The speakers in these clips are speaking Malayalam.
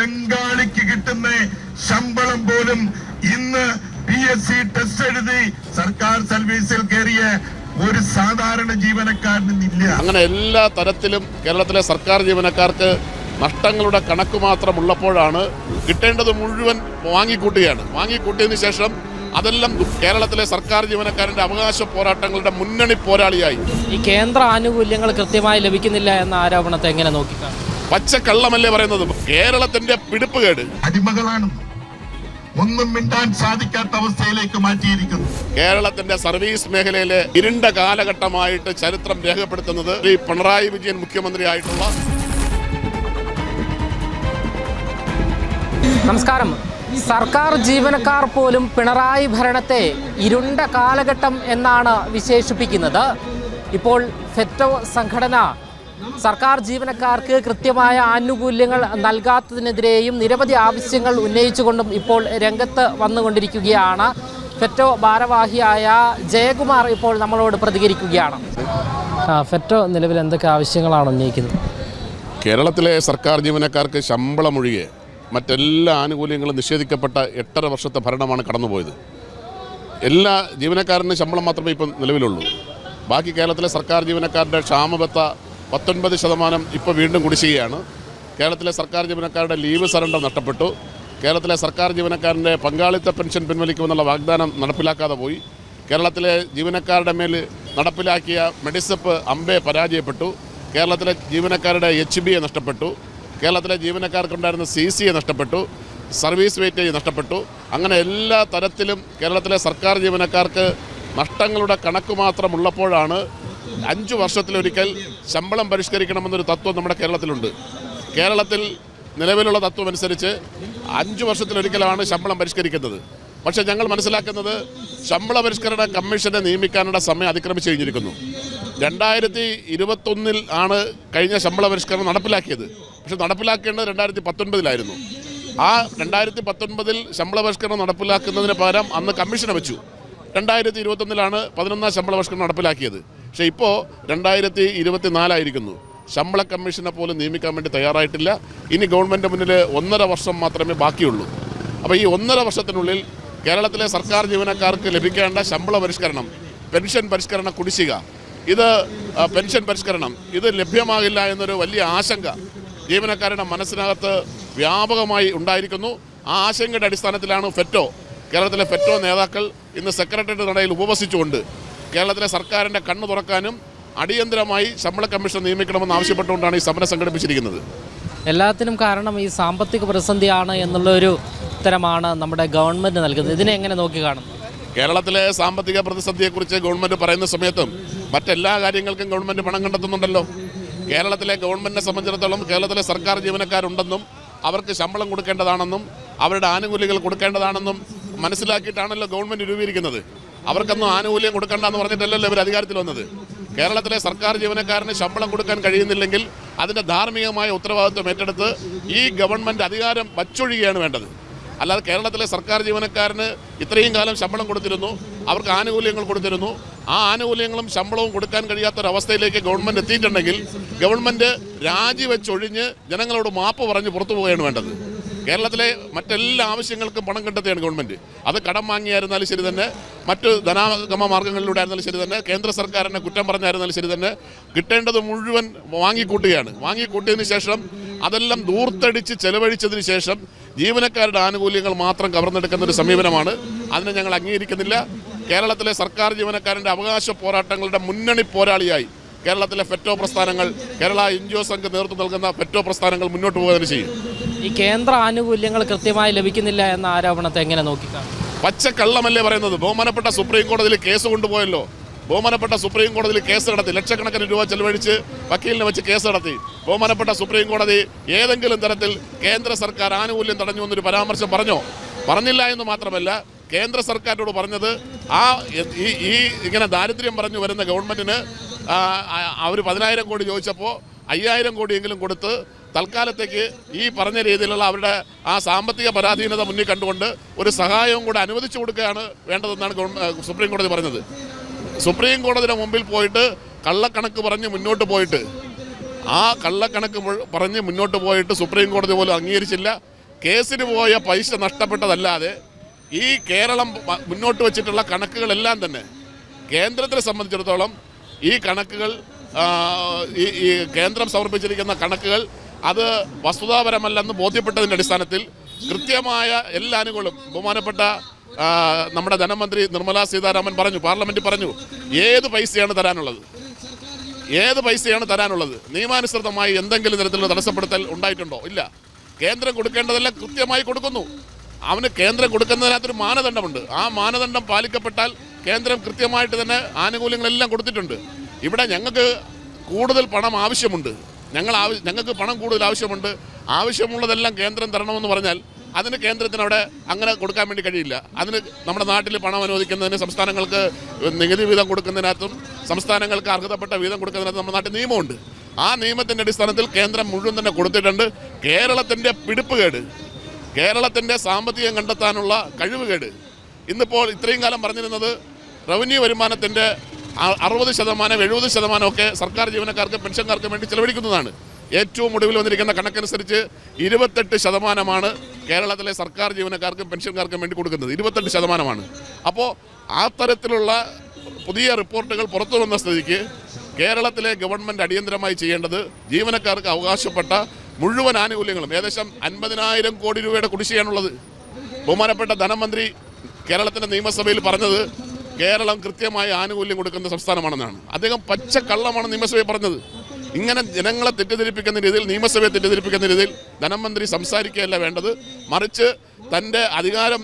ബംഗാളിക്ക് കിട്ടുന്ന ശമ്പളം പോലും ഇന്ന് പി എസ് സി ടെസ്റ്റ് എഴുതി സർക്കാർ സർവീസിൽ കയറിയ ഒരു സാധാരണ ജീവനക്കാരനില്ല അങ്ങനെ എല്ലാ തരത്തിലും കേരളത്തിലെ സർക്കാർ ജീവനക്കാർക്ക് നഷ്ടങ്ങളുടെ കണക്ക് മാത്രം ഉള്ളപ്പോഴാണ് കിട്ടേണ്ടത് മുഴുവൻ വാങ്ങിക്കൂട്ടുകയാണ്. വാങ്ങിക്കൂട്ടിയതിനു ശേഷം അതെല്ലാം കേരളത്തിലെ സർക്കാർ ജീവനക്കാരന്റെ അവകാശ പോരാട്ടങ്ങളുടെ മുന്നണി പോരാളിയായി. ഈ കേന്ദ്ര ആനുകൂല്യങ്ങൾ കൃത്യമായി ലഭിക്കുന്നില്ല എന്ന ആരോപണത്തെ എങ്ങനെ നോക്കിക്കാണും? പച്ചക്കള്ളമല്ലേ പറയുന്നത്? കേരളത്തിന്റെ പിടിപ്പ് കേട്. അടിമകളാണ്. ഒന്നും മിണ്ടാൻ സാധിക്കാത്ത അവസ്ഥയിലേക്ക് മാറ്റിയിരിക്കുന്നു. കേരളത്തിന്റെ സർവീസ് മേഖലയിലെ ഇരുണ്ട കാലഘട്ടമായിട്ട് ചരിത്രം രേഖപ്പെടുത്തുന്നത് ശ്രീ പിണറായി വിജയൻ മുഖ്യമന്ത്രിയായിട്ടുള്ള നമസ്കാരം. സർക്കാർ ജീവനക്കാർ പോലും പിണറായി ഭരണത്തെ ഇരുണ്ട കാലഘട്ടം എന്നാണ് വിശേഷിപ്പിക്കുന്നത്. ഇപ്പോൾ ഫെറ്റോ സംഘടന സർക്കാർ ജീവനക്കാർക്ക് കൃത്യമായ ആനുകൂല്യങ്ങൾ നൽകാത്തതിനെതിരെയും നിരവധി ആവശ്യങ്ങൾ ഉന്നയിച്ചുകൊണ്ടും ഇപ്പോൾ രംഗത്ത് വന്നുകൊണ്ടിരിക്കുകയാണ്. ഫെറ്റോ ഭാരവാഹിയായ ജയകുമാർ ഇപ്പോൾ നമ്മളോട് പ്രതികരിക്കുകയാണ്. ഫെറ്റോ നിലവിൽ എന്തൊക്കെ ആവശ്യങ്ങളാണ് ഉന്നയിക്കുന്നത്? കേരളത്തിലെ സർക്കാർ ജീവനക്കാർക്ക് ശമ്പളമൊഴികെ മറ്റെല്ലാ ആനുകൂല്യങ്ങളും നിഷേധിക്കപ്പെട്ട എട്ടര വർഷത്തെ ഭരണമാണ് കടന്നുപോയത്. എല്ലാ ജീവനക്കാരനും ശമ്പളം മാത്രമേ ഇപ്പം നിലവിലുള്ളൂ. ബാക്കി കേരളത്തിലെ സർക്കാർ ജീവനക്കാരുടെ ക്ഷാമബത്ത പത്തൊൻപത് ശതമാനം ഇപ്പോൾ വീണ്ടും കുടിശ്ശികയാണ്. കേരളത്തിലെ സർക്കാർ ജീവനക്കാരുടെ ലീവ് സറണ്ടർ നഷ്ടപ്പെട്ടു. കേരളത്തിലെ സർക്കാർ ജീവനക്കാരന്റെ പങ്കാളിത്ത പെൻഷൻ പിൻവലിക്കുമെന്നുള്ള വാഗ്ദാനം നടപ്പിലാക്കാതെ പോയി. കേരളത്തിലെ ജീവനക്കാരുടെ മേൽ നടപ്പിലാക്കിയ മെഡിസപ്പ് അമ്പെ പരാജയപ്പെട്ടു. കേരളത്തിലെ ജീവനക്കാരുടെ എച്ച് ബി എ നഷ്ടപ്പെട്ടു. കേരളത്തിലെ ജീവനക്കാർക്കുണ്ടായിരുന്ന സി സി എ നഷ്ടപ്പെട്ടു. സർവീസ് വെയിറ്റേജ് നഷ്ടപ്പെട്ടു. അങ്ങനെ എല്ലാ തരത്തിലും കേരളത്തിലെ സർക്കാർ ജീവനക്കാർക്ക് നഷ്ടങ്ങളുടെ കണക്ക് മാത്രമുള്ളപ്പോഴാണ് അഞ്ചു വർഷത്തിലൊരിക്കൽ ശമ്പളം പരിഷ്കരിക്കണമെന്നൊരു തത്വം നമ്മുടെ കേരളത്തിലുണ്ട്. കേരളത്തിൽ നിലവിലുള്ള തത്വം അനുസരിച്ച് അഞ്ചു വർഷത്തിലൊരിക്കലാണ് ശമ്പളം പരിഷ്കരിക്കുന്നത്. പക്ഷേ ഞങ്ങൾ മനസ്സിലാക്കുന്നത് ശമ്പള പരിഷ്കരണ കമ്മീഷനെ നിയമിക്കാനുള്ള സമയം അതിക്രമിച്ചു കഴിഞ്ഞിരിക്കുന്നു. രണ്ടായിരത്തി ഇരുപത്തൊന്നിൽ ആണ് കഴിഞ്ഞ ശമ്പള പരിഷ്കരണം നടപ്പിലാക്കിയത്. പക്ഷെ നടപ്പിലാക്കേണ്ടത് രണ്ടായിരത്തി പത്തൊൻപതിലായിരുന്നു ആ രണ്ടായിരത്തി പത്തൊൻപതിൽ ശമ്പള പരിഷ്കരണം നടപ്പിലാക്കുന്നതിന് പകരം അന്ന് കമ്മീഷനെ വെച്ചു. രണ്ടായിരത്തി ഇരുപത്തൊന്നിലാണ് പതിനൊന്നാം ശമ്പള പരിഷ്കരണം നടപ്പിലാക്കിയത്. പക്ഷേ ഇപ്പോൾ രണ്ടായിരത്തി ഇരുപത്തിനാലായിരിക്കുന്നു ശമ്പള കമ്മീഷനെ പോലും നിയമിക്കാൻ വേണ്ടി തയ്യാറായിട്ടില്ല. ഇനി ഗവൺമെന്റ് മുന്നിൽ ഒന്നര വർഷം മാത്രമേ ബാക്കിയുള്ളൂ. അപ്പോൾ ഈ ഒന്നര വർഷത്തിനുള്ളിൽ കേരളത്തിലെ സർക്കാർ ജീവനക്കാർക്ക് ലഭിക്കേണ്ട ശമ്പള പരിഷ്കരണം പെൻഷൻ പരിഷ്കരണ കുടിശ്ശിക ഇത് പെൻഷൻ പരിഷ്കരണം ഇത് ലഭ്യമാകില്ല എന്നൊരു വലിയ ആശങ്ക ജീവനക്കാരുടെ മനസ്സിനകത്ത് വ്യാപകമായി ഉണ്ടായിരിക്കുന്നു. ആ ആശങ്കയുടെ അടിസ്ഥാനത്തിലാണ് ഫെറ്റോ കേരളത്തിലെ ഫെറ്റോ നേതാക്കൾ ഇന്ന് സെക്രട്ടറിയുടെ നടയിൽ ഉപവസിച്ചുകൊണ്ട് കേരളത്തിലെ സർക്കാരിന്റെ കണ്ണു തുറക്കാനും അടിയന്തരമായി ശമ്പള കമ്മീഷൻ നിയമിക്കണമെന്ന് ആവശ്യപ്പെട്ടുകൊണ്ടാണ് ഈ സമരം സംഘടിപ്പിച്ചിരിക്കുന്നത്. എല്ലാത്തിനും കാരണം ഈ സാമ്പത്തിക പ്രതിസന്ധിയാണ് എന്നുള്ള ഒരു ഉത്തരമാണ് നമ്മുടെ ഗവൺമെന്റ് നൽകുന്നത്. ഇതിനെ എങ്ങനെ നോക്കി കാണും? കേരളത്തിലെ സാമ്പത്തിക പ്രതിസന്ധിയെക്കുറിച്ച് ഗവൺമെന്റ് പറയുന്ന സമയത്തും മറ്റെല്ലാ കാര്യങ്ങൾക്കും ഗവൺമെന്റ് പണം കണ്ടെത്തുന്നുണ്ടല്ലോ. കേരളത്തിലെ ഗവൺമെന്റിനെ സംബന്ധിച്ചിടത്തോളം കേരളത്തിലെ സർക്കാർ ജീവനക്കാരുണ്ടെന്നും അവർക്ക് ശമ്പളം കൊടുക്കേണ്ടതാണെന്നും അവരുടെ ആനുകൂല്യങ്ങൾ കൊടുക്കേണ്ടതാണെന്നും മനസ്സിലാക്കിയിട്ടാണല്ലോ ഗവൺമെന്റ് രൂപീകരിക്കുന്നത്. അവർക്കൊന്നും ആനുകൂല്യം കൊടുക്കണ്ടെന്ന് പറഞ്ഞിട്ടല്ലല്ലോ ഇവർ അധികാരത്തിൽ വന്നത്. കേരളത്തിലെ സർക്കാർ ജീവനക്കാരന് ശമ്പളം കൊടുക്കാൻ കഴിയുന്നില്ലെങ്കിൽ അതിന്റെ ധാർമ്മികമായ ഉത്തരവാദിത്വം ഏറ്റെടുത്ത് ഈ ഗവൺമെന്റ് അധികാരം വച്ചൊഴിയുകയാണ് വേണ്ടത്. അല്ലാതെ കേരളത്തിലെ സർക്കാർ ജീവനക്കാരന് ഇത്രയും കാലം ശമ്പളം കൊടുത്തിരുന്നു അവർക്ക് ആനുകൂല്യങ്ങൾ കൊടുത്തിരുന്നു. ആ ആനുകൂല്യങ്ങളും ശമ്പളവും കൊടുക്കാൻ കഴിയാത്തൊരവസ്ഥയിലേക്ക് ഗവൺമെന്റ് എത്തിയിട്ടുണ്ടെങ്കിൽ ഗവൺമെന്റ് രാജിവെച്ചൊഴിഞ്ഞ് ജനങ്ങളോട് മാപ്പ് പറഞ്ഞ് പുറത്തു പോവുകയാണ് വേണ്ടത്. കേരളത്തിലെ മറ്റെല്ലാ ആവശ്യങ്ങൾക്കും പണം കണ്ടെത്തുകയാണ് ഗവൺമെന്റ് അത് കടം വാങ്ങിയായിരുന്നാലും ശരി തന്നെ മറ്റ് ധനാഗമ മാർഗങ്ങളിലൂടെ ആയിരുന്നാലും ശരി തന്നെ കേന്ദ്ര സർക്കാരിനെ കുറ്റം പറഞ്ഞായിരുന്നാലും ശരി തന്നെ കിട്ടേണ്ടത് മുഴുവൻ വാങ്ങിക്കൂട്ടുകയാണ്. വാങ്ങിക്കൂട്ടിയതിന് ശേഷം അതെല്ലാം ദൂർത്തടിച്ച് ചെലവഴിച്ചതിന് ശേഷം ജീവനക്കാരുടെ ആനുകൂല്യങ്ങൾ മാത്രം കവർന്നെടുക്കുന്ന ഒരു സമീപനമാണ്. അതിനെ ഞങ്ങൾ അംഗീകരിക്കുന്നില്ല. കേരളത്തിലെ സർക്കാർ ജീവനക്കാരന്റെ അവകാശ പോരാട്ടങ്ങളുടെ മുന്നണി പോരാളിയായി കേരളത്തിലെ ഫെറ്റോ പ്രസ്ഥാനങ്ങൾ കേരള എൻ ജി ഒ സംഘം നേതൃത്വം നൽകുന്ന ഫെറ്റോ പ്രസ്ഥാനങ്ങൾ മുന്നോട്ട് പോകുന്നതിന് ചെയ്യും. ഈ കേന്ദ്ര ആനുകൂല്യങ്ങൾ കൃത്യമായി ലഭിക്കുന്നില്ല എന്ന ആരോപണത്തെ എങ്ങനെ നോക്കിക്കാണും? പച്ചക്കള്ളമല്ലേ പറയുന്നത്? ബഹുമാനപ്പെട്ട സുപ്രീം കോടതിയിൽ കേസ് കൊണ്ടുപോയല്ലോ. ബഹുമാനപ്പെട്ട സുപ്രീം കോടതിയിൽ കേസ് നടത്തി. ലക്ഷക്കണക്കിന് രൂപ ചെലവഴിച്ച് വക്കീലിനെ വെച്ച് കേസ് നടത്തി. ബഹുമാനപ്പെട്ട സുപ്രീം കോടതി ഏതെങ്കിലും തരത്തിൽ കേന്ദ്ര സർക്കാർ ആനുകൂല്യം തടഞ്ഞു എന്നൊരു പരാമർശം പറഞ്ഞോ? പറഞ്ഞില്ല എന്ന് മാത്രമല്ല കേന്ദ്ര സർക്കാരിനോട് പറഞ്ഞത് ആ ഈ ഈ ഇങ്ങനെ ദാരിദ്ര്യം പറഞ്ഞു വരുന്ന ഗവൺമെന്റിന് അവർ പതിനായിരം കോടി ചോദിച്ചപ്പോൾ അയ്യായിരം കോടിയെങ്കിലും കൊടുത്ത് തൽക്കാലത്തേക്ക് ഈ പറഞ്ഞ രീതിയിലുള്ള അവരുടെ ആ സാമ്പത്തിക പരാധീനത മുന്നിൽ കണ്ടുകൊണ്ട് ഒരു സഹായവും കൂടെ അനുവദിച്ചു കൊടുക്കുകയാണ് വേണ്ടതെന്നാണ് സുപ്രീം കോടതി പറഞ്ഞത്. സുപ്രീം കോടതിയുടെ മുമ്പിൽ പോയിട്ട് കള്ളക്കണക്ക് പറഞ്ഞ് മുന്നോട്ട് പോയിട്ട് ആ കള്ളക്കണക്ക് പറഞ്ഞ് മുന്നോട്ട് പോയിട്ട് സുപ്രീം കോടതി പോലും അംഗീകരിച്ചില്ല. കേസിന് പോയ പൈസ നഷ്ടപ്പെട്ടതല്ലാതെ ഈ കേരളം മുന്നോട്ട് വെച്ചിട്ടുള്ള കണക്കുകളെല്ലാം തന്നെ കേന്ദ്രത്തിനെ സംബന്ധിച്ചിടത്തോളം ഈ കണക്കുകൾ ഈ കേന്ദ്രം സമർപ്പിച്ചിരിക്കുന്ന കണക്കുകൾ അത് വസ്തുതാപരമല്ലെന്ന് ബോധ്യപ്പെട്ടതിന്റെ അടിസ്ഥാനത്തിൽ കൃത്യമായ എല്ലാ അനുകൂലം. ബഹുമാനപ്പെട്ട നമ്മുടെ ധനമന്ത്രി നിർമ്മലാ സീതാരാമൻ പറഞ്ഞു പാർലമെന്റ് പറഞ്ഞു ഏത് പൈസയാണ് തരാനുള്ളത്? ഏത് പൈസയാണ് തരാനുള്ളത്? നിയമാനുസൃതമായി എന്തെങ്കിലും തരത്തിലുള്ള തടസ്സപ്പെടുത്തൽ ഉണ്ടായിട്ടുണ്ടോ? ഇല്ല. കേന്ദ്രം കൊടുക്കേണ്ടതെല്ലാം കൃത്യമായി കൊടുക്കുന്നു. അവന് കേന്ദ്രം കൊടുക്കുന്നതിനകത്തൊരു മാനദണ്ഡമുണ്ട്. ആ മാനദണ്ഡം പാലിക്കപ്പെട്ടാൽ കേന്ദ്രം കൃത്യമായിട്ട് തന്നെ ആനുകൂല്യങ്ങളെല്ലാം കൊടുത്തിട്ടുണ്ട്. ഇവിടെ ഞങ്ങൾക്ക് കൂടുതൽ പണം ആവശ്യമുണ്ട്. ഞങ്ങൾ ഞങ്ങൾക്ക് പണം കൂടുതൽ ആവശ്യമുണ്ട്. ആവശ്യമുള്ളതെല്ലാം കേന്ദ്രം തരണമെന്ന് പറഞ്ഞാൽ അതിന് കേന്ദ്രത്തിന് അവിടെ അങ്ങനെ കൊടുക്കാൻ വേണ്ടി കഴിയില്ല. അതിന് നമ്മുടെ നാട്ടിൽ പണം അനുവദിക്കുന്നതിന് സംസ്ഥാനങ്ങൾക്ക് നികുതി വീതം കൊടുക്കുന്നതിനകത്തും സംസ്ഥാനങ്ങൾക്ക് അർഹതപ്പെട്ട വീതം കൊടുക്കുന്നതിനകത്തും നമ്മുടെ നാട്ടിൽ നിയമമുണ്ട്. ആ നിയമത്തിന്റെ അടിസ്ഥാനത്തിൽ കേന്ദ്രം മുഴുവൻ തന്നെ കൊടുത്തിട്ടുണ്ട്. കേരളത്തിന്റെ പിടിപ്പുകേട് കേരളത്തിന്റെ സാമ്പത്തികം കണ്ടെത്താനുള്ള കഴിവുകേട് ഇന്നിപ്പോൾ ഇത്രയും കാലം പറഞ്ഞിരുന്നത് റവന്യൂ വരുമാനത്തിന്റെ അറുപത് ശതമാനം എഴുപത് ശതമാനമൊക്കെ സർക്കാർ ജീവനക്കാർക്ക് പെൻഷൻകാർക്ക് വേണ്ടി ചെലവഴിക്കുന്നതാണ്. ഏറ്റവും ഒടുവിൽ വന്നിരിക്കുന്ന കണക്കനുസരിച്ച് ഇരുപത്തെട്ട് ശതമാനമാണ് കേരളത്തിലെ സർക്കാർ ജീവനക്കാർക്കും പെൻഷൻകാർക്കും വേണ്ടി കൊടുക്കുന്നത്. ഇരുപത്തെട്ട് ശതമാനമാണ്. അപ്പോൾ ആ തരത്തിലുള്ള പുതിയ റിപ്പോർട്ടുകൾ പുറത്തു വന്ന സ്ഥിതിക്ക് കേരളത്തിലെ ഗവൺമെന്റ് അടിയന്തരമായി ചെയ്യേണ്ടത് ജീവനക്കാർക്ക് അവകാശപ്പെട്ട മുഴുവൻ ആനുകൂല്യങ്ങളും ഏകദേശം അൻപതിനായിരം കോടി രൂപയുടെ കുടിശ്ശികയാണുള്ളത്. ബഹുമാനപ്പെട്ട ധനമന്ത്രി കേരളത്തിന്റെ നിയമസഭയിൽ പറഞ്ഞത് കേരളം കൃത്യമായ ആനുകൂല്യം കൊടുക്കുന്ന സംസ്ഥാനമാണെന്നാണ്. അദ്ദേഹം പച്ച കള്ളമാണ് നിയമസഭയിൽ പറഞ്ഞത്. ഇങ്ങനെ ജനങ്ങളെ തെറ്റിദ്ധരിപ്പിക്കുന്ന രീതിയിൽ നിയമസഭയെ തെറ്റിദ്ധരിപ്പിക്കുന്ന രീതിയിൽ ധനമന്ത്രി സംസാരിക്കുകയല്ല വേണ്ടത്. മറിച്ച് തന്റെ അധികാരം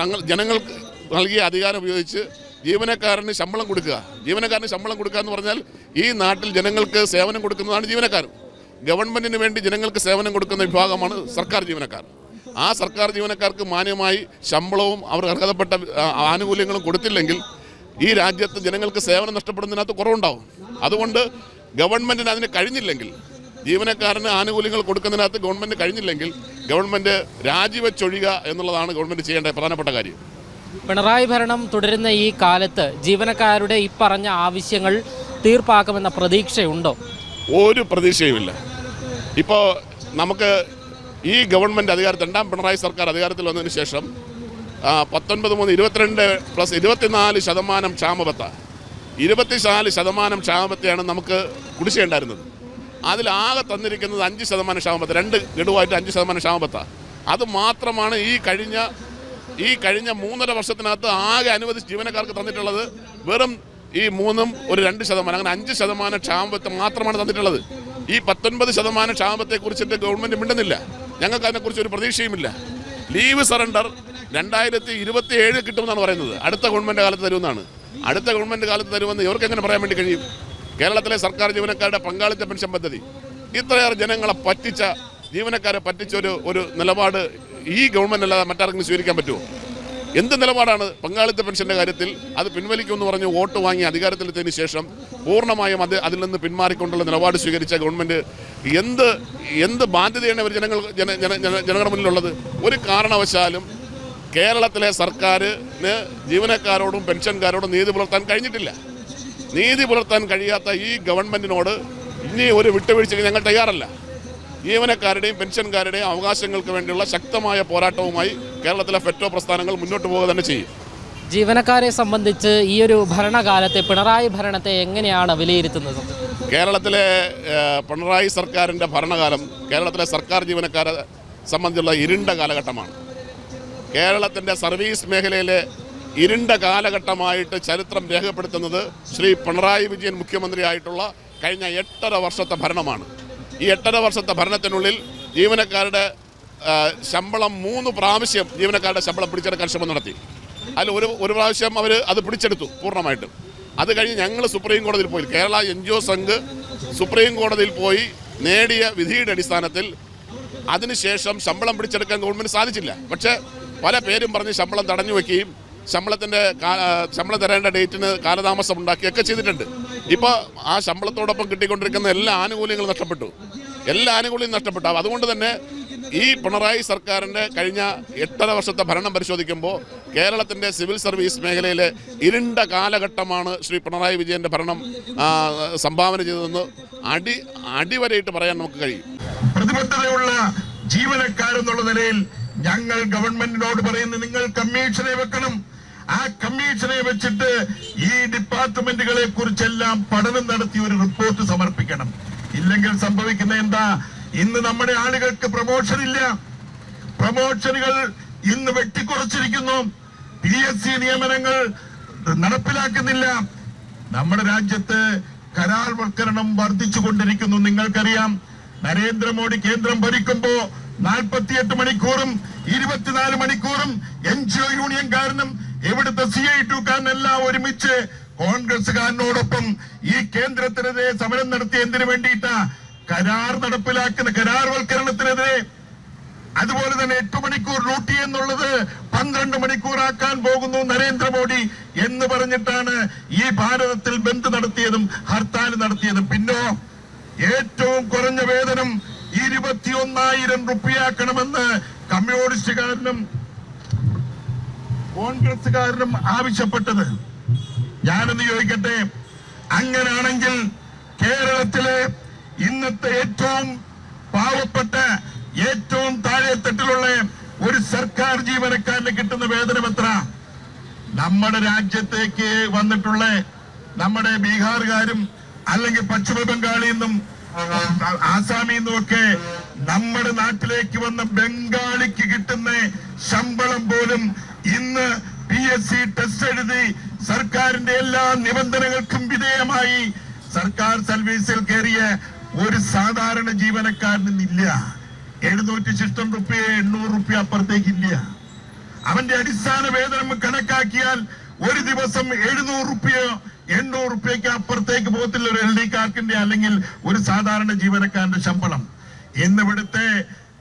തങ്ങൾ ജനങ്ങൾക്ക് നൽകിയ അധികാരം ഉപയോഗിച്ച് ജീവനക്കാരന് ശമ്പളം കൊടുക്കുക. ജീവനക്കാരന് ശമ്പളം കൊടുക്കുക എന്ന് പറഞ്ഞാൽ ഈ നാട്ടിൽ ജനങ്ങൾക്ക് സേവനം കൊടുക്കുന്നതാണ് ജീവനക്കാർ. ഗവൺമെന്റിന് വേണ്ടി ജനങ്ങൾക്ക് സേവനം കൊടുക്കുന്ന വിഭാഗമാണ് സർക്കാർ ജീവനക്കാർ. ആ സർക്കാർ ജീവനക്കാർക്ക് മാന്യമായി ശമ്പളവും അവർ അർഹതപ്പെട്ട ആനുകൂല്യങ്ങളും കൊടുത്തില്ലെങ്കിൽ ഈ രാജ്യത്ത് ജനങ്ങൾക്ക് സേവനം നഷ്ടപ്പെടുന്നതിനകത്ത് കുറവുണ്ടാവും. അതുകൊണ്ട് ഗവൺമെന്റിന് അതിന് കഴിഞ്ഞില്ലെങ്കിൽ ജീവനക്കാരന് ആനുകൂല്യങ്ങൾ കൊടുക്കുന്നതിനകത്ത് ഗവൺമെന്റ് കഴിഞ്ഞില്ലെങ്കിൽ ഗവൺമെന്റ് രാജിവെച്ചൊഴിയുക എന്നുള്ളതാണ് ഗവൺമെന്റ് ചെയ്യേണ്ട പ്രധാനപ്പെട്ട കാര്യം. പിണറായി ഭരണം തുടരുന്ന ഈ കാലത്ത് ജീവനക്കാരുടെ ഈ പറഞ്ഞ ആവശ്യങ്ങൾ തീർപ്പാക്കുമെന്ന പ്രതീക്ഷയുണ്ടോ? ഒരു പ്രതീക്ഷയുമില്ല. ഇപ്പോൾ നമുക്ക് ഈ ഗവൺമെന്റ് അധികാരത്തിൽ രണ്ടാം പിണറായി സർക്കാർ അധികാരത്തിൽ വന്നതിന് ശേഷം പത്തൊൻപത് മൂന്ന് ഇരുപത്തിരണ്ട് പ്ലസ് ഇരുപത്തിനാല് ശതമാനം ക്ഷാമബത്ത. ഇരുപത്തിനാല് ശതമാനം ക്ഷാമബത്തയാണ് നമുക്ക് കുടിശ്ശിയുണ്ടായിരുന്നത് അതിലാകെ തന്നിരിക്കുന്നത് അഞ്ച് ശതമാനം ക്ഷാമബത്ത രണ്ട് ഗഡുവായിട്ട് അഞ്ച് ശതമാനം ക്ഷാമബത്ത. അത് മാത്രമാണ് ഈ കഴിഞ്ഞ ഈ കഴിഞ്ഞ മൂന്നര വർഷത്തിനകത്ത് ആകെ അനുവദിച്ച് ജീവനക്കാർക്ക് തന്നിട്ടുള്ളത് വെറും ഈ മൂന്നും ഒരു രണ്ട് ശതമാനം അങ്ങനെ അഞ്ച് ശതമാനം ക്ഷാമബത്ത മാത്രമാണ് തന്നിട്ടുള്ളത്. ഈ പത്തൊൻപത് ശതമാനം ക്ഷാമത്തെ കുറിച്ചിട്ട് ഗവൺമെന്റ് മിണ്ടുന്നില്ല. ഞങ്ങൾക്ക് അതിനെക്കുറിച്ച് ഒരു പ്രതീക്ഷയുമില്ല. ലീവ് സറണ്ടർ രണ്ടായിരത്തി ഇരുപത്തി ഏഴ് കിട്ടുമെന്നാണ് പറയുന്നത്. അടുത്ത ഗവൺമെന്റ് കാലത്ത് തരുമെന്നാണ്. അടുത്ത ഗവൺമെന്റ് കാലത്ത് തരുമെന്ന് ഇവർക്ക് എങ്ങനെ പറയാൻ വേണ്ടി കഴിയും? കേരളത്തിലെ സർക്കാർ ജീവനക്കാരുടെ പങ്കാളിത്ത പെൻഷൻ പദ്ധതി. ഇത്രയേറെ ജനങ്ങളെ പറ്റിച്ച ജീവനക്കാരെ പറ്റിച്ച ഒരു ഒരു നിലപാട് ഈ ഗവൺമെന്റ് അല്ലാതെ മറ്റാർക്കും സ്വീകരിക്കാൻ പറ്റുമോ? എന്ത് നിലപാടാണ് പങ്കാളിത്ത പെൻഷന്റെ കാര്യത്തിൽ? അത് പിൻവലിക്കുമെന്ന് പറഞ്ഞ് വോട്ട് വാങ്ങി അധികാരത്തിലെത്തിയതിനു ശേഷം പൂർണമായും അത് അതിൽ നിന്ന് പിന്മാറിക്കൊണ്ടുള്ള നിലപാട് സ്വീകരിച്ച ഗവൺമെന്റ് എന്ത് എന്ത് ബാധ്യതയാണ് ഇവർ ജനങ്ങൾ ജന ജന ജന- ജനങ്ങളുടെ മുന്നിലുള്ളത്? ഒരു കാരണവശാലും കേരളത്തിലെ സർക്കാരിന് ജീവനക്കാരോടും പെൻഷൻകാരോടും നീതി പുലർത്താൻ കഴിഞ്ഞിട്ടില്ല. നീതി പുലർത്താൻ കഴിയാത്ത ഈ ഗവൺമെന്റിനോട് ഇനി ഒരു വിട്ടുവീഴ്ചയ്ക്ക് ഞങ്ങൾ തയ്യാറല്ല. ജീവനക്കാരുടെയും പെൻഷൻകാരുടെയും അവകാശങ്ങൾക്ക് വേണ്ടിയുള്ള ശക്തമായ പോരാട്ടവുമായി കേരളത്തിലെ ഫെറ്റോ പ്രസ്ഥാനങ്ങൾ മുന്നോട്ട് പോവുക തന്നെ ചെയ്യും. ജീവനക്കാരെ സംബന്ധിച്ച് ഈ ഒരു ഭരണകാലത്തെ പിണറായി ഭരണത്തെ എങ്ങനെയാണ് വിലയിരുത്തുന്നത്? കേരളത്തിലെ പിണറായി സർക്കാരിന്റെ ഭരണകാലം കേരളത്തിലെ സർക്കാർ ജീവനക്കാരെ സംബന്ധിച്ചുള്ള ഇരുണ്ട കാലഘട്ടമാണ്. കേരളത്തിന്റെ സർവീസ് മേഖലയിലെ ഇരുണ്ട കാലഘട്ടമായിട്ട് ചരിത്രം രേഖപ്പെടുത്തുന്നത് ശ്രീ പിണറായി വിജയൻ മുഖ്യമന്ത്രിയായിട്ടുള്ള കഴിഞ്ഞ എട്ടര വർഷത്തെ ഭരണമാണ്. ഈ എട്ടര വർഷത്തെ ഭരണത്തിനുള്ളിൽ ജീവനക്കാരുടെ ശമ്പളം മൂന്ന് പ്രാവശ്യം ജീവനക്കാരുടെ ശമ്പളം പിടിച്ചെടുക്കാൻ ശ്രമം നടത്തി. അതിൽ ഒരു ഒരു പ്രാവശ്യം അവർ അത് പിടിച്ചെടുത്തു പൂർണമായിട്ടും. അത് കഴിഞ്ഞ് ഞങ്ങൾ സുപ്രീം കോടതിയിൽ പോയി. Kerala N G O Sangh supreme കോടതിയിൽ പോയി നേടിയ വിധിയുടെ അടിസ്ഥാനത്തിൽ അതിനുശേഷം ശമ്പളം പിടിച്ചെടുക്കാൻ ഗവൺമെന്റ് സാധിച്ചില്ല. പക്ഷേ പല പേരും പറഞ്ഞ് ശമ്പളം തടഞ്ഞു വയ്ക്കുകയും ശമ്പളത്തിന്റെ ശമ്പളം തരേണ്ട ഡേറ്റിന് കാലതാമസം ഉണ്ടാക്കുകയൊക്കെ ചെയ്തിട്ടുണ്ട്. ഇപ്പോൾ ആ ശമ്പളത്തോടൊപ്പം കിട്ടിക്കൊണ്ടിരിക്കുന്ന എല്ലാ ആനുകൂല്യങ്ങളും നഷ്ടപ്പെട്ടു. എല്ലാ ആനുകൂല്യവും നഷ്ടപ്പെട്ടു. അതുകൊണ്ട് തന്നെ ഈ പിണറായി സർക്കാരിന്റെ കഴിഞ്ഞ എട്ടര വർഷത്തെ ഭരണം പരിശോധിക്കുമ്പോൾ കേരളത്തിന്റെ സിവിൽ സർവീസ് മേഖലയിലെ ഇരുണ്ട കാലഘട്ടമാണ് ശ്രീ പിണറായി വിജയന്റെ ഭരണം സംഭാവന ചെയ്തതെന്ന് അടി അടിവരയിട്ട് പറയാൻ നമുക്ക് കഴിയും. പ്രതിബദ്ധതയുള്ള ജീവനക്കാരെന്നുള്ള നിലയിൽ ഞങ്ങൾ ഗവൺമെന്റിനോട് പറയുന്നത് നിങ്ങൾ കമ്മീഷനെ വെക്കണം. ആ കമ്മീഷനെ വെച്ചിട്ട് ഈ ഡിപ്പാർട്ട്മെന്റുകളെ കുറിച്ചെല്ലാം പഠനം നടത്തി ഒരു റിപ്പോർട്ട് സമർപ്പിക്കണം. ഇല്ലെങ്കിൽ സംഭവിക്കുന്ന എന്താ? ഇന്ന് നമ്മുടെ ആളുകൾക്ക് പ്രമോഷൻ ഇല്ല. പ്രമോഷനുകൾ ഇന്ന് വെട്ടിക്കുറച്ചിരിക്കുന്നു. പി എസ് സി നിയമനങ്ങൾ നടപ്പിലാക്കുന്നില്ല. നമ്മുടെ രാജ്യത്ത് കരാർവൽക്കരണം വർദ്ധിച്ചുകൊണ്ടിരിക്കുന്നു. നിങ്ങൾക്കറിയാം നരേന്ദ്രമോദി കേന്ദ്രം ഭരിക്കുമ്പോ നാൽപ്പത്തിയെട്ട് മണിക്കൂറും ഇരുപത്തിനാല് മണിക്കൂറും എൻ ജി ഒ യൂണിയൻകാരനും ഇവിടുത്തെ സി ഐ ടുക്കാരനെല്ലാം ഒരുമിച്ച് കോൺഗ്രസുകാരനോടൊപ്പം ഈ കേന്ദ്രത്തിനെതിരെ സമരം നടത്തിയ എന്തിനു വേണ്ടിയിട്ടാ? കരാർ നടപ്പിലാക്കുന്ന കരാർവൽക്കരണത്തിനെതിരെ. അതുപോലെ തന്നെ എട്ട് മണിക്കൂർ ഡ്യൂട്ടി എന്നുള്ളത് പന്ത്രണ്ട് മണിക്കൂറാക്കാൻ പോകുന്നു നരേന്ദ്രമോദി എന്ന് പറഞ്ഞിട്ടാണ് ഈ ഭാരതത്തിൽ ബന്ദ് നടത്തിയതും ഹർത്താൽ നടത്തിയതും. പിന്നോ ഏറ്റവും കുറഞ്ഞ വേതനം ഇരുപത്തിയൊന്നായിരം റുപ്യാക്കണമെന്ന് കമ്മ്യൂണിസ്റ്റുകാരനും കോൺഗ്രസുകാരനും ആവശ്യപ്പെട്ടത്. ഞാനൊന്ന് ചോദിക്കട്ടെ? അങ്ങനെയാണെങ്കിൽ കേരളത്തിലെ ഇന്നത്തെ ഏറ്റവും പാവപ്പെട്ട ഏറ്റവും താഴെത്തട്ടിലുള്ള ഒരു സർക്കാർ ജീവനക്കാരന് കിട്ടുന്ന വേതനം എത്ര? നമ്മുടെ രാജ്യത്തേക്ക് വന്നിട്ടുള്ള നമ്മുടെ ബീഹാറുകാരും അല്ലെങ്കിൽ പശ്ചിമ ബംഗാളിൽ നിന്നും ആസാമിൽ നിന്നും ഒക്കെ നമ്മുടെ നാട്ടിലേക്ക് വന്ന ബംഗാളിക്ക് കിട്ടുന്ന ശമ്പളം പോലും ഇന്ന് പി എസ് സി ടെസ്റ്റ് എഴുതി സർക്കാരിന്റെ എല്ലാ നിബന്ധനകൾക്കും വിധേയമായി സർക്കാർ സർവീസിൽ കയറിയ ഒരു സാധാരണ ജീവനക്കാരനില്ല എഴുന്നൂറ്റി ശിഷ്ടം റുപ്യ എണ്ണൂറ് റുപ്യ അപ്പുറത്തേക്കില്ല അവന്റെ അടിസ്ഥാന വേതനം കണക്കാക്കിയാൽ ഒരു ദിവസം എഴുന്നൂറ് റുപ്യയോ എണ്ണൂറ് റുപ്യക്ക് അപ്പുറത്തേക്ക് പോകത്തില്ല ഒരു എൽ ഡി കാർക്കിന്റെ അല്ലെങ്കിൽ ഒരു സാധാരണ ജീവനക്കാരന്റെ ശമ്പളം. ഇന്നിവിടുത്തെ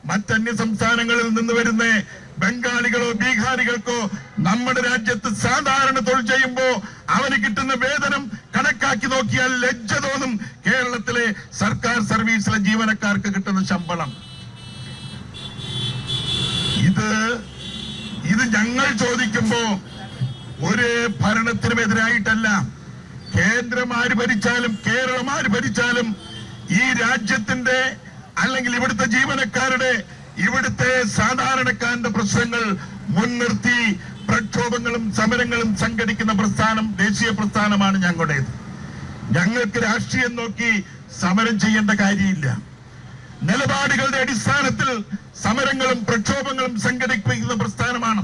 മറ്റന്യ സംസ്ഥാനങ്ങളിൽ നിന്ന് വരുന്ന ബംഗാളികളോ ബീഹാരികൾക്കോ നമ്മുടെ രാജ്യത്ത് സാധാരണ തൊഴിൽ ചെയ്യുമ്പോ അവന് കിട്ടുന്ന വേതനം കണക്കാക്കി നോക്കിയാൽ ലജ്ജ തോന്നും. കേരളത്തിലെ സർക്കാർ സർവീസിലെ ജീവനക്കാർക്ക് കിട്ടുന്ന ശമ്പളം. ഇത് ഇത് ഞങ്ങൾ ചോദിക്കുമ്പോ ഒരു ഭരണത്തിനും എതിരായിട്ടല്ല. കേന്ദ്രം ആര് ഭരിച്ചാലും കേരളം ആര് ഭരിച്ചാലും ഈ രാജ്യത്തിന്റെ അല്ലെങ്കിൽ ഇവിടുത്തെ ജീവനക്കാരുടെ ഇവിടുത്തെ സാധാരണക്കാരന്റെ പ്രശ്നങ്ങൾ മുൻനിർത്തി പ്രക്ഷോഭങ്ങളും സമരങ്ങളും സംഘടിക്കുന്ന പ്രസ്ഥാനം ദേശീയ പ്രസ്ഥാനമാണ് ഞങ്ങളുടേത്. ഞങ്ങൾക്ക് രാഷ്ട്രീയം നോക്കി സമരം ചെയ്യേണ്ട കാര്യമില്ല. നിലപാടുകളുടെ അടിസ്ഥാനത്തിൽ സമരങ്ങളും പ്രക്ഷോഭങ്ങളും സംഘടിപ്പിക്കുന്ന പ്രസ്ഥാനമാണ്.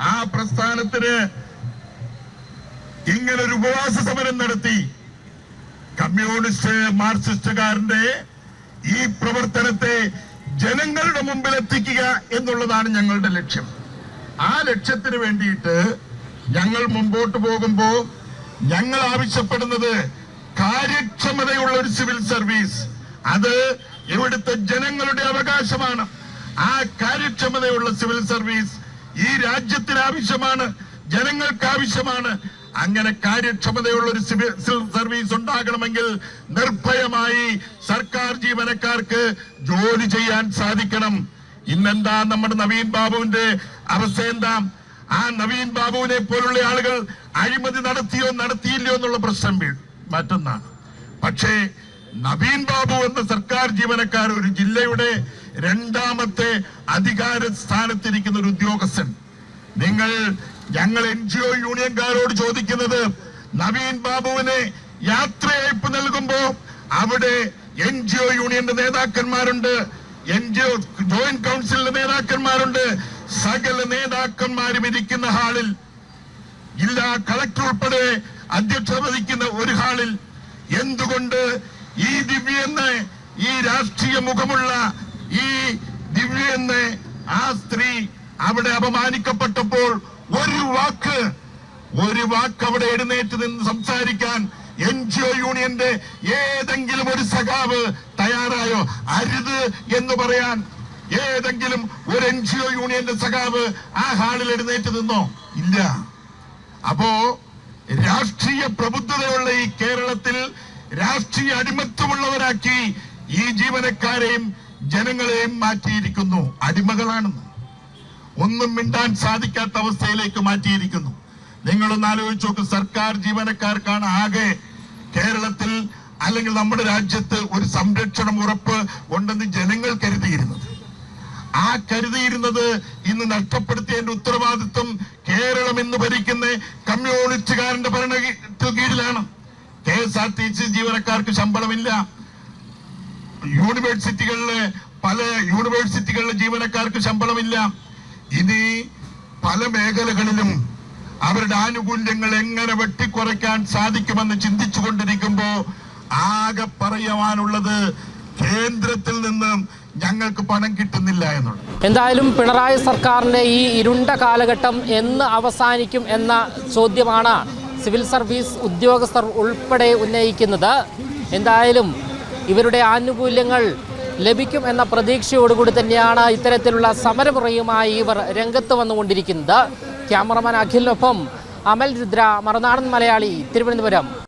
ആ പ്രസ്ഥാനത്തിന് ഇങ്ങനെ ഒരു ഉപവാസ സമരം നടത്തി കമ്മ്യൂണിസ്റ്റ് മാർക്സിസ്റ്റുകാരന്റെ ഈ പ്രവർത്തനത്തെ ജനങ്ങളുടെ മുമ്പിൽ എത്തിക്കുക എന്നുള്ളതാണ് ഞങ്ങളുടെ ലക്ഷ്യം. ആ ലക്ഷ്യത്തിന് വേണ്ടിയിട്ട് ഞങ്ങൾ മുമ്പോട്ട് പോകുമ്പോ ഞങ്ങൾ ആവശ്യപ്പെടുന്നത് കാര്യക്ഷമതയുള്ള ഒരു സിവിൽ സർവീസ്. അത് ഇവിടുത്തെ ജനങ്ങളുടെ അവകാശമാണ്. ആ കാര്യക്ഷമതയുള്ള സിവിൽ സർവീസ് ഈ രാജ്യത്തിന് ആവശ്യമാണ് ജനങ്ങൾക്ക് ആവശ്യമാണ്. അങ്ങനെ കാര്യക്ഷമതയുള്ള ഒരു സിവിൽ സർവീസ് ഉണ്ടാകണമെങ്കിൽ നിർഭയമായി സർക്കാർ ജീവനക്കാർക്ക് ജോലി ചെയ്യാൻ സാധിക്കണം. ഇന്നെന്താ നമ്മുടെ നവീൻ ബാബുവിന്റെ അവസ്ഥ എന്താ? ആ നവീൻ ബാബുവിനെ പോലുള്ള ആളുകൾ അഴിമതി നടത്തിയോ നടത്തിയില്ലയോ എന്നുള്ള പ്രശ്നം മറ്റൊന്നാണ്. പക്ഷേ നവീൻ ബാബു എന്ന സർക്കാർ ജീവനക്കാർ ഒരു ജില്ലയുടെ രണ്ടാമത്തെ അധികാര സ്ഥാനത്തിരിക്കുന്ന ഒരു ഉദ്യോഗസ്ഥൻ. നിങ്ങൾ ഞങ്ങൾ എൻ ജി ഒ യൂണിയൻകാരോട് ചോദിക്കുന്നത് നവീൻ ബാബുവിന് യാത്രയയപ്പ് നൽകുമ്പോ അവിടെ എൻ ജി ഒ യൂണിയന്റെ നേതാക്കന്മാരുണ്ട് എൻ ജി ഒ ജോയിന്റ് കൗൺസിലിന്റെ നേതാക്കന്മാരുണ്ട് സകല നേതാക്കന്മാരും ഇരിക്കുന്ന ഹാളിൽ. ജില്ലാ കളക്ടർ ഉൾപ്പെടെ അധ്യക്ഷത വഹിക്കുന്ന ഒരു ഹാളിൽ. എന്തുകൊണ്ട് ഈ ദിവ്യെന്ന് ഈ രാഷ്ട്രീയ മുഖമുള്ള ഈ ദിവ്യെന്ന് ആ സ്ത്രീ അവിടെ അപമാനിക്കപ്പെട്ടപ്പോൾ ഒരു വാക്ക് ഒരു വാക്ക് അവിടെ എഴുന്നേറ്റ് നിന്ന് സംസാരിക്കാൻ എൻ ജി ഒ യൂണിയന്റെ ഏതെങ്കിലും ഒരു സഖാവ് തയ്യാറായോ? അരുത് എന്ന് പറയാൻ ഏതെങ്കിലും ഒരു എൻ ജി ഒ യൂണിയന്റെ സഖാവ് ആ ഹാളിൽ എഴുന്നേറ്റ് നിന്നോ? ഇല്ല. അപ്പോ രാഷ്ട്രീയ പ്രബുദ്ധതയുള്ള ഈ കേരളത്തിൽ രാഷ്ട്രീയ അടിമത്വമുള്ളവരാക്കി ഈ ജീവനക്കാരെയും ജനങ്ങളെയും മാറ്റിയിരിക്കുന്നു. അടിമകളാണെന്ന്. ഒന്നും മിണ്ടാൻ സാധിക്കാത്ത അവസ്ഥയിലേക്ക് മാറ്റിയിരിക്കുന്നു. നിങ്ങളൊന്ന് ആലോചിച്ച് നോക്ക് സർക്കാർ ജീവനക്കാർക്കാണ് ആകെ കേരളത്തിൽ അല്ലെങ്കിൽ നമ്മുടെ രാജ്യത്ത് ഒരു സംരക്ഷണം ഉറപ്പ് ഉണ്ടെന്ന് ജനങ്ങൾ കരുതിയിരുന്നത്. ആ കരുതിയിരുന്നത് ഇന്ന് നഷ്ടപ്പെടുത്തിയതിന്റെ ഉത്തരവാദിത്വം കേരളം എന്ന് ഭരിക്കുന്ന കമ്മ്യൂണിസ്റ്റുകാരന്റെ ഭരണ കീഴിലാണ്. K S R T C ജീവനക്കാർക്ക് ശമ്പളമില്ല. യൂണിവേഴ്സിറ്റികളിലെ പല യൂണിവേഴ്സിറ്റികളിലെ ജീവനക്കാർക്ക് ശമ്പളമില്ല. ഇനി പല മേഖലകളിലും അവരുടെ ആനുകൂല്യങ്ങൾ എങ്ങനെ വെട്ടിക്കുറയ്ക്കാൻ സാധിക്കുമെന്ന് ചിന്തിച്ചു കൊണ്ടിരിക്കുമ്പോ ആകെ പറയുവാനുള്ളത് കേന്ദ്രത്തിൽ നിന്നും ഞങ്ങൾക്ക് പണം കിട്ടുന്നില്ല എന്നുള്ളത്. എന്തായാലും പിണറായി സർക്കാരിന്റെ ഈ ഇരുണ്ട കാലഘട്ടം എന്ന് അവസാനിക്കും എന്ന ചോദ്യമാണ് സിവിൽ സർവീസ് ഉദ്യോഗസ്ഥർ ഉൾപ്പെടെ ഉന്നയിക്കുന്നത്. എന്തായാലും ഇവരുടെ ആനുകൂല്യങ്ങൾ ലഭിക്കും എന്ന പ്രതീക്ഷയോടുകൂടി തന്നെയാണ് ഇത്തരത്തിലുള്ള സമരമുറയുമായി ഇവർ രംഗത്ത് വന്നുകൊണ്ടിരിക്കുന്നത്. ക്യാമറമാൻ അഖിലിനൊപ്പം അമൽ രുദ്ര മറുനാടൻ മലയാളി തിരുവനന്തപുരം.